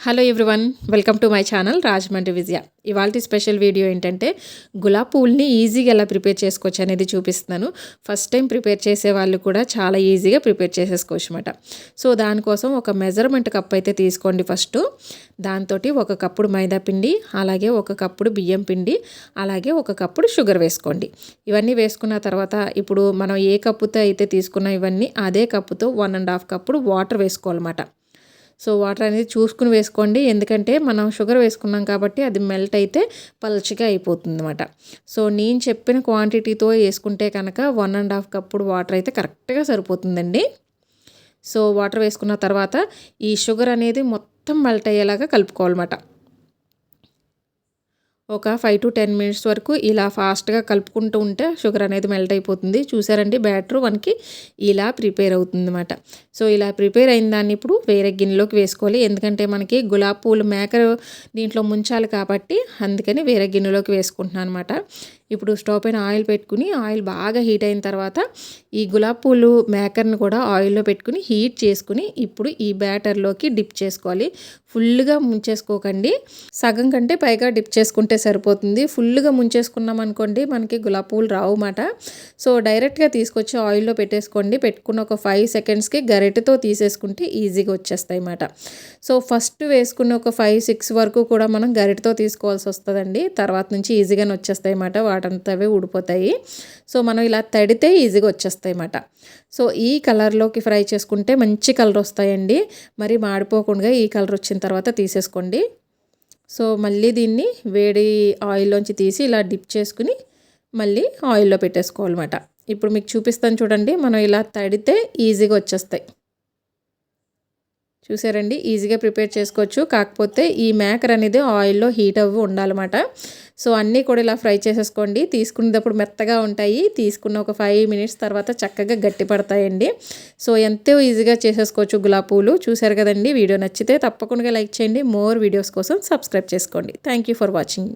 Hello everyone welcome to my channel Rajahmundry Vijaya ఇవాళ special video ఏంటంటే గులాబ్ పూల్ని ఈజీగా ఎలా ప్రిపేర్ చేసుకోవచ్చు అనేది చూపిస్తున్నాను. ఫస్ట్ టైం ప్రిపేర్ చేసే వాళ్ళు కూడా చాలా ఈజీగా ప్రిపేర్ చేసేసుకోవచ్చు అనమాట సో దానికోసం ఒక మెజర్మెంట్ కప్ అయితే తీసుకోండి ఫస్ట్ దాంతో ఒక కప్పుడు మైదా పిండి అలాగే ఒక కప్పుడు బియ్యం పిండి అలాగే ఒక కప్పుడు షుగర్ వేసుకోండి. ఇవన్నీ వేసుకున్న తర్వాత ఇప్పుడు మనం ఏ కప్పుతో అయితే తీసుకున్న ఇవన్నీ అదే కప్పుతో వన్ అండ్ హాఫ్ కప్పుడు వాటర్ వేసుకోవాలన్నమాట. సో వాటర్ అనేది చూసుకుని వేసుకోండి. ఎందుకంటే మనం షుగర్ వేసుకున్నాం కాబట్టి అది మెల్ట్ అయితే పలచగా అయిపోతుంది అనమాట సో నేను చెప్పిన క్వాంటిటీతో వేసుకుంటే కనుక వన్ అండ్ హాఫ్ కప్పుడు వాటర్ అయితే కరెక్ట్గా సరిపోతుందండి. సో వాటర్ వేసుకున్న తర్వాత ఈ షుగర్ అనేది మొత్తం మెల్ట్ అయ్యేలాగా కలుపుకోవాలన్నమాట. ఒక ఫైవ్ టు టెన్ మినిట్స్ వరకు ఇలా ఫాస్ట్గా కలుపుకుంటూ ఉంటే షుగర్ అనేది మెల్ట్ అయిపోతుంది. చూసారండి బ్యాటర్ మనకి ఇలా ప్రిపేర్ అవుతుంది అనమాట సో ఇలా ప్రిపేర్ అయిన దాన్ని ఇప్పుడు వేరే గిన్నెలోకి వేసుకోవాలి. ఎందుకంటే మనకి గులాబ్ పూలు మేకర్ దీంట్లో ముంచాలి కాబట్టి అందుకని వేరే గిన్నెలోకి వేసుకుంటున్నాను అనమాట ఇప్పుడు స్టవ్ పైన ఆయిల్ పెట్టుకుని ఆయిల్ బాగా హీట్ అయిన తర్వాత ఈ గులాబ్ పూలు మేకర్ని కూడా ఆయిల్లో పెట్టుకుని హీట్ చేసుకుని ఇప్పుడు ఈ బ్యాటర్లోకి డిప్ చేసుకోవాలి. ఫుల్గా ముంచేసుకోకండి. సగం కంటే పైగా డిప్ చేసుకుంటే సరిపోతుంది. ఫుల్గా ముంచేసుకున్నాం అనుకోండి మనకి గులాబ్ పూలు రావు మాట. సో డైరెక్ట్గా తీసుకొచ్చి ఆయిల్లో పెట్టేసుకోండి. పెట్టుకున్న ఒక ఫైవ్ సెకండ్స్కి గరిటెతో తీసేసుకుంటే ఈజీగా వచ్చేస్తాయి అన్నమాట సో ఫస్ట్ వేసుకున్న ఒక ఫైవ్ సిక్స్ వరకు కూడా మనం గరిటెతో తీసుకోవాల్సి వస్తుందండి. తర్వాత నుంచి ఈజీగానే వచ్చేస్తాయి అన్నమాట వాటంతవే ఊడిపోతాయి. సో మనం ఇలా తడితే ఈజీగా వచ్చేస్తాయి అన్నమాట సో ఈ కలర్లోకి ఫ్రై చేసుకుంటే మంచి కలర్ వస్తాయండి మరి మాడిపోకుండా ఈ కలర్ వచ్చిన తర్వాత తీసేసుకోండి. సో మళ్ళీ దీన్ని వేడి ఆయిల్లోంచి తీసి ఇలా డిప్ చేసుకుని మళ్ళీ ఆయిల్లో పెట్టేసుకోవాలన్నమాట. ఇప్పుడు మీకు చూపిస్తాను చూడండి మనం ఇలా తడితే ఈజీగా వచ్చేస్తాయి. చూసారండి ఈజీగా ప్రిపేర్ చేసుకోవచ్చు. కాకపోతే ఈ మేకర్ అనేది ఆయిల్లో హీట్ అవ్వి ఉండాలన్నమాట. సో అన్నీ కూడా ఇలా ఫ్రై చేసేసుకోండి. తీసుకునేటప్పుడు మెత్తగా ఉంటాయి. తీసుకున్న ఒక ఫైవ్ మినిట్స్ తర్వాత చక్కగా గట్టి పడతాయండి. సో ఎంతో ఈజీగా చేసేసుకోవచ్చు గులాబ్ పూలు. చూసారు కదండి వీడియో నచ్చితే తప్పకుండా లైక్ చేయండి. మోర్ వీడియోస్ కోసం సబ్స్క్రైబ్ చేసుకోండి. Thank for watching.